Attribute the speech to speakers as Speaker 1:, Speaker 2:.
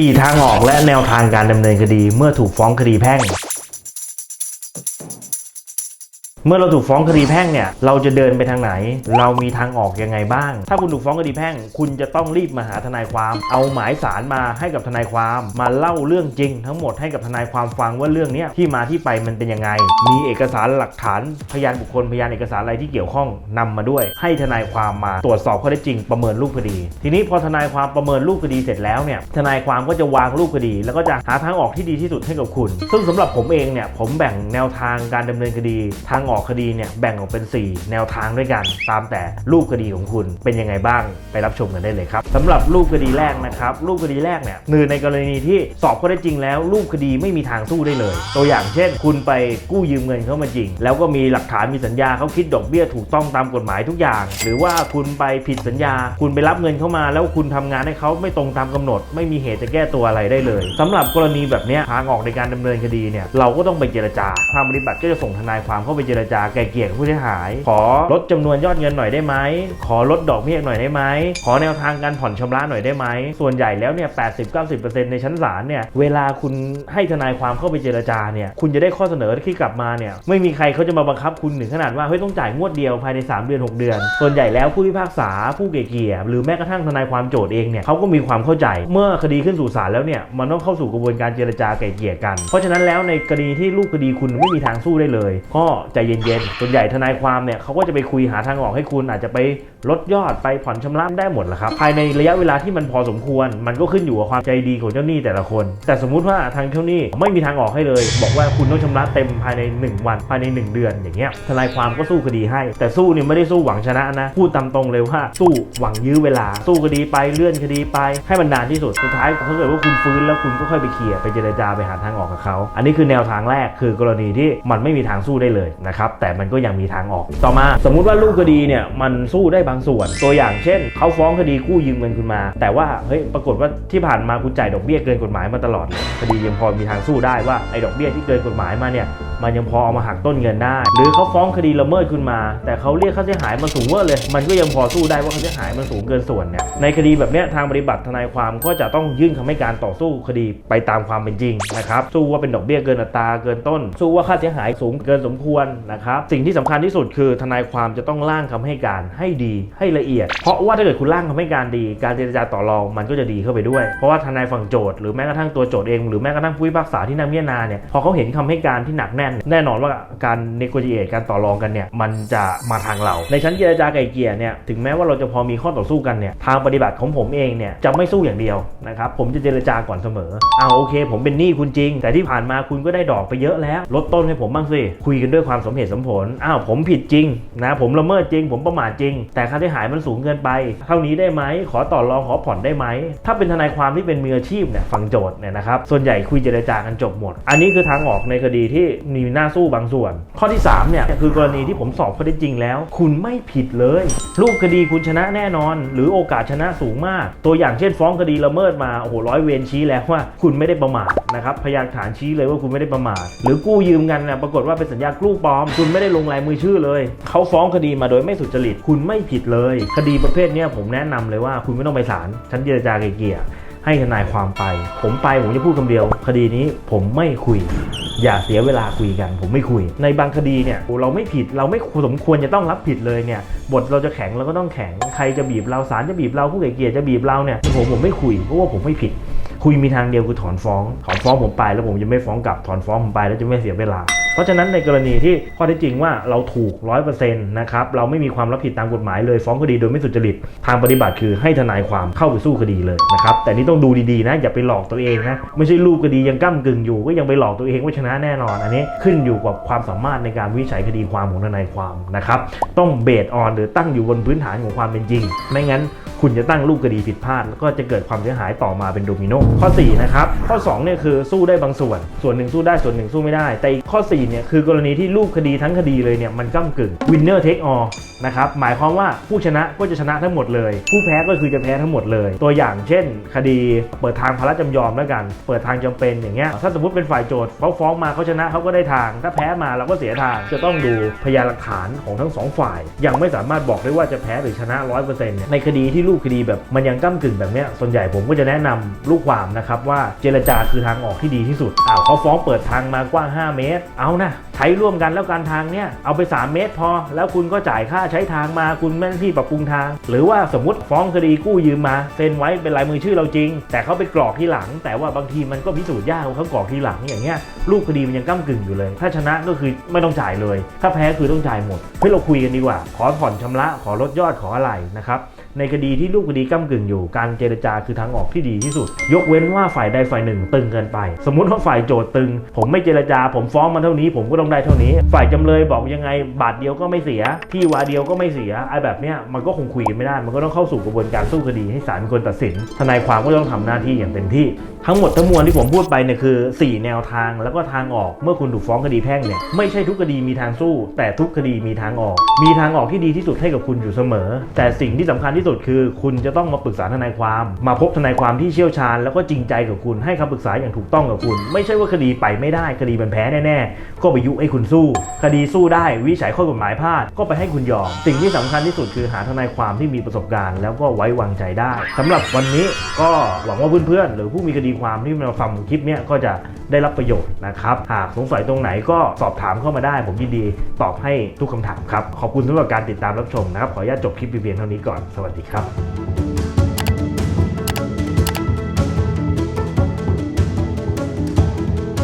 Speaker 1: 4 ทางออกและแนวทางการดำเนินคดีเมื่อถูกฟ้องคดีแพ่ง เมื่อเราถูกฟ้องคดีแพ่งเนี่ย เราจะเดินไปทางไหน เรามีทางออกยังไงบ้าง ถ้าคุณถูกฟ้องคดีแพ่ง คุณจะต้องรีบมาหาทนายความ เอาหมายสารมาให้กับทนายความ มาเล่าเรื่องจริง ทั้งหมดให้กับทนายความฟังว่าเรื่องนี้ที่มาที่ไปมันเป็นยังไง มีเอกสารหลักฐานพยานบุคคลพยานเอกสารอะไรที่เกี่ยวข้องนำมาด้วย ให้ทนายความมาตรวจสอบข้อเท็จจริงประเมินรูปคดี ทีนี้พอทนายความประเมินรูปคดีเสร็จแล้วเนี่ย ทนายความก็จะวางรูปคดี แล้วก็จะหาทางออกที่ดีที่สุดให้กับคุณ ซึ่งสำหรับผมเองเนี่ย ผมแบ่งแนวทางการดำเนินคดีทางออกคดีเนี่ยแบ่งออกเป็น 4 แนวทางด้วยกัน ตามแต่รูปคดีของคุณเป็นยังไงบ้างไปรับชมกันได้เลยครับสำหรับรูปคดีแรกนะครับรูปคดีแรกเนี่ยหนึ่งในกรณีที่สอบข้อเท็จริงแล้ว รูปคดีไม่มีทางสู้ได้เลย ตัวอย่างเช่น คุณไปกู้ยืมเงินเขามาจริง แล้วก็มีหลักฐานมีสัญญาเขาคิดดอกเบี้ยถูกต้องตามกฎหมายทุกอย่าง หรือว่าคุณไปผิดสัญญา คุณไปรับเงินเข้ามา แล้วคุณทำงานให้เขาไม่ตรงตามกำหนด ไม่มีเหตุจะแก้ตัวอะไรได้เลยสำหรับกรณีแบบนี้ทางออกในการดำเนินคดีเนี่ยเราก็ต้องไปเจรจาทางบริบัติก็จะส่งทนายความเข้าไปเจรจาไกลเกลี่ยกับผู้เสียหาย ขอลดจำนวนยอดเงินหน่อยได้ไหม ขอลดดอกเบี้ยหน่อยได้ไหม ขอแนวทางการผ่อนชำระหน่อยได้ไหม ส่วนใหญ่แล้วเนี่ย80-90%ในชั้นศาลเนี่ย เวลาคุณให้ทนายความเข้าไปเจรจาเนี่ย คุณจะได้ข้อเสนอที่กลับมาเนี่ย ไม่มีใครเขาจะมาบังคับคุณถึงขนาดว่าเฮ้ยต้องจ่ายงวดเดียวภายใน 3 เดือน 6 เดือน ส่วนใหญ่แล้วผู้พิพากษาผู้เกลี่ยหรือแม้กระทั่งทนายความโจทย์เองเนี่ยเขาก็มีความเข้าใจ เมื่อคดีขึ้นสู่ศาลแล้วเนี่ยมันต้องเข้าสู่กระบวนการเจรจาไกล่เกลี่ยกัน เพราะฉะนั้นแล้วในกรณีที่ลูกคดีคุณไม่มีทางสู้ได้เลย ก็ใจเย็นๆ ส่วนใหญ่ทนายความเนี่ยเขาก็จะไปคุยหาทางออกให้คุณอาจจะไปลดยอดไปผ่อนชำระได้หมดแหละครับภายในระยะเวลาที่มันพอสมควร มันก็ขึ้นอยู่กับความใจดีของเจ้าหนี้แต่ละคน แต่สมมุติว่าทางเจ้าหนี้ไม่มีทางออกให้เลย บอกว่าคุณต้องชำระเต็มภายใน 1 วัน ภายใน 1 เดือนอย่างเงี้ยทนายความก็สู้คดีให้ แต่สู้เนี่ยไม่ได้สู้หวังชนะนะพูดตามตรงเลยว่าสู้หวังยื้อเวลา สู้คดีไปเลื่อนคดีไป ให้มันนานที่สุดสุดท้ายถ้าเกิดว่าคุณฟื้นแล้วคุณก็ค่อยไปเคลียร์ไปเจรจาไปหาทางออกกับเขาอันนี้คือแนวทางแรกคือกรณีที่มันไม่มีทางสู้ได้เลยนะครับแต่มันก็ยังมีทางออก ต่อมา สมมุติว่าลูกคดีเนี่ยมันสู้ได้บางส่วน ตัวอย่างเช่นเขาฟ้องคดีกู้ยืมเงินคุณมา แต่ว่าเฮ้ยปรากฏว่าที่ผ่านมาคุณจ่ายดอกเบี้ยเกินกฎหมายมาตลอดคดียังพอมีทางสู้ได้ว่าไอ้ดอกเบี้ยที่เกินกฎหมายมาเนี่ยมันยังพอเอามาหักต้นเงินได้ หรือเขาฟ้องคดีละเมิดคุณมา แต่เขาเรียกค่าเสียหายมาสูงเวอร์เลย มันก็ยังพอสู้ได้ว่าค่าเสียหายมันสูงเกินส่วนเนี่ยในคดีแบบเนี้ยทางปฏิบัติทนายความก็จะต้องยื่นคำให้การต่อสู้คดีไปตามความเป็นจริงนะครับสู้ว่าเป็นดอกเบี้ยเกินอัตราเกินต้น สู้ว่าค่าเสียหายสูงเกินสมควรนะครับ สิ่งที่สำคัญที่สุดคือทนายความจะต้องร่างคำให้การให้ดีให้ละเอียด เพราะว่าถ้าเกิดคุณร่างคำให้การดี การเจรจาต่อรองมันก็จะดีเข้าไปด้วย เพราะว่าทนายฝั่งโจทย์หรือแม้กระทั่งตัวโจทย์เองหรือแม้กระทั่งผู้พิพากษาที่นั่งพิจารณาเนี่ยพอเขาเห็นคำให้การที่หนักแน่น แน่นอนว่าการเนโกจิเอตการต่อรองกันเนี่ยมันจะมาทางเรา ในชั้นเจรจาไกล่เกลี่ยเนี่ยถึงแม้ว่าเราจะพอมีข้อต่อสู้กันเนี่ยทางปฏิบัติของผมเองเนี่ยจะไม่สู้อย่างเดียวนะครับผมจะเจรจาก่อนเสมอเอาโอเค ผมเป็นหนี้คุณจริง แต่ที่ผ่านมาคุณก็ได้ดอกไปเยอะแล้ว ลดต้นให้ผมบ้างสิคุยกันด้วยความสมเหตุสมผล อ้าวผมผิดจริงนะผมละเมิดจริง ผมประมาทจริง แต่ค่าเสียหายมันสูงเกินไป เท่านี้ได้ไหม ขอต่อรองขอผ่อนได้ไหม ถ้าเป็นทนายความที่เป็นมืออาชีพเนี่ยฝั่งโจทย์เนี่ยนะครับ ส่วนใหญ่คุยเจรจากันจบหมด อันนี้คือทางออกในคดีที่มีหน้าสู้บางส่วน ข้อที่3เนี่ยคือกรณีที่ผมสอบข้อได้จริงแล้ว คุณไม่ผิดเลย รูปคดีคุณชนะแน่นอน หรือโอกาสชนะสูงมาก ตัวอย่างเช่น ฟ้องคดีละเมิดมาโอ้โหร้อยเวรชี้แล้วว่า คุณไม่ได้ประมาทนะครับพยานฐานชี้เลยว่าคุณไม่ได้ประมาทหรือกู้ยืมกันนะปรากฏว่าเป็นสัญญากู้ปลอมคุณไม่ได้ลงลายมือชื่อเลย เขาฟ้องคดีมาโดยไม่สุจริต คุณไม่ผิดเลย คดีประเภทนี้ผมแนะนำเลยว่าคุณไม่ต้องไปศาลชั้นเจรจาไกลเกลี่ยให้ทนายความไป ผมไปผมจะพูดคำเดียว คดีนี้ผมไม่คุย อย่าเสียเวลาคุยกัน ผมไม่คุย ในบางคดีเนี่ยเราไม่ผิดเราไม่สมควรจะต้องรับผิดเลยเนี่ย บทเราจะแข็งเราก็ต้องแข็งใครจะบีบเราศาลจะบีบเราผู้ไกลเกลี่ยจะบีบเราเนี่ยผมผมไม่คุยเพราะว่าผมไม่ผิด คุยมีทางเดียวคือถอนฟ้องถอนฟ้องผมไปแล้วผมจะไม่ฟ้องกลับถอนฟ้องผมไปแล้วจะไม่เสียเวลา เพราะฉะนั้นในกรณีที่ข้อเท็จจริงว่าเราถูก 100%นะครับเราไม่มีความรับผิดตามกฎหมายเลยฟ้องคดีโดยไม่สุจริตทางปฏิบัติคือให้ทนายความเข้าไปสู้คดีเลยนะครับแต่นี่ต้องดูดีๆนะอย่าไปหลอกตัวเองนะไม่ใช่รูปคดียังก้ากึ่งอยู่ ก็ยังไปหลอกตัวเองว่าชนะแน่นอน อันนี้ขึ้นอยู่กับความสามารถในการวิจัยคดีความของทนายความนะครับต้องเบสออนหรือตั้งอยู่บนพื้นฐานของความเป็นจริง ไม่งั้นคุณจะตั้งรูปคดีผิดพลาด แล้วก็จะเกิดความเสียหายต่อมาเป็นโดมิโนข้อ4นะครับข้อ2เนี่ยคือสู้ได้บางส่วน ส่วนหนึ่งสู้ได้ส่วนหนึ่งสู้ไม่ได้ แต่ข้อดีเนี่ยคือกรณีที่รูปคดีทั้งคดีเลยเนี่ยมันก้ากึ่ง winner take all นะครับหมายความว่าผู้ชนะก็จะชนะทั้งหมดเลย ผู้แพ้ก็คือจะแพ้ทั้งหมดเลย ตัวอย่างเช่น คดีเปิดทางพาระจำยอมแล้วกัน เปิดทางจำเป็นอย่างเงี้ยถ้าสมมติเป็นฝ่ายโจทย์เขาฟ้องมาเขาชนะเขาก็ได้ทาง ถ้าแพ้มาเราก็เสียทางจะต้องดูพยานหลักฐานของทั้งสองฝ่าย ยังไม่สามารถบอกได้ว่าจะแพ้หรือชนะ 100%เนี่ยในคดีที่รูปคดีแบบมันยังก้ากึ่งแบบเนี้ยส่วนใหญ่ผมก็จะแนะนำลูกความนะครับว่าเจรจาคือทางออกที่ดีที่สุดอ้าวเขาฟ้องเปิดทางมากว้าง 5 เมตร เอานะใช้ร่วมกันแล้วการทางเนี่ยเอาไป 3 เมตรพอ แล้วคุณก็จ่ายค่าใช้ทางมาคุณแม่นที่ปรับปรุงทาง หรือว่าสมมติฟ้องคดีกู้ยืมมาเซ็นไว้เป็นลายมือชื่อเราจริง แต่เขาไปกรอกที่หลัง แต่ว่าบางทีมันก็พิสูจน์ยากเขากรอกที่หลังอย่างเงี้ยรูปคดีมันยังก้ากึ่งอยู่เลย ถ้าชนะก็คือไม่ต้องจ่ายเลย ถ้าแพ้คือต้องจ่ายหมดเฮ้เราคุยกันดีกว่า ขอผ่อนชำระขอลดยอดขออะไรนะครับ ในคดีที่ลูกคดีก้ากึ่งอยู่ การเจรจาคือทางออกที่ดีที่สุด ยกเว้นว่าฝ่ายใดฝ่ายหนึ่งตึงเกินไป สมมุติว่าฝ่ายโจทย์ตึง ผมไม่เจรจา ผมฟ้องมันเท่านี้ ผมก็ต้องได้เท่านี้ ฝ่ายจำเลยบอกยังไง บาทเดียวก็ไม่เสีย ที่วาเดียวก็ไม่เสียไอ้แบบเนี้ยมันก็คงคุยกันไม่ได้ มันก็ต้องเข้าสู่กระบวนการสู้คดีให้ศาลคนตัดสินทนายความก็ต้องทำหน้าที่อย่างเต็มที่ ทั้งหมดทั้งมวลที่ผมพูดไปเนี่ยคือ 4 แนวทางแล้วก็ทางออกเมื่อคุณถูกฟ้องคดีแพ่งเนี่ยไม่ใช่ทุกคดีมีทางสู้ แต่ทุกคดีมีทางออก มีทางออกที่ดีที่สุดให้กับคุณอยู่เสมอ แต่สิ่งที่สำคัญที่สุดคือ คุณจะต้องมาปรึกษาทนายความ มาพบทนายความที่เชี่ยวชาญ แล้วก็จริงใจกับคุณให้คำปรึกษาอย่างถูกต้องกับคุณ ไม่ใช่ว่าคดีไปไม่ได้คดีมันแพ้แน่ๆก็ไปยุให้คุณสู้ คดีสู้ได้วิจัยข้อกฎหมายพลาดก็ไปให้คุณยอม สิ่งที่สำคัญที่สุดคือหาทนายความที่มีประสบการณ์ แล้วก็ไว้วางใจได้สำหรับวันนี้ก็หวังว่าเพื่อนๆหรือผู้มีคดีความที่มาฟังคลิปเนี้ยก็จะได้รับประโยชน์นะครับ หากสงสัยตรงไหนก็สอบถามเข้ามาได้ ผมยินดีตอบให้ทุกคำถามครับ ขอบคุณสำหรับการติดตามรับชมนะครับ ขออนุญาตจบคลิปเพียงเท่านี้ก่อน สวัสดีครับ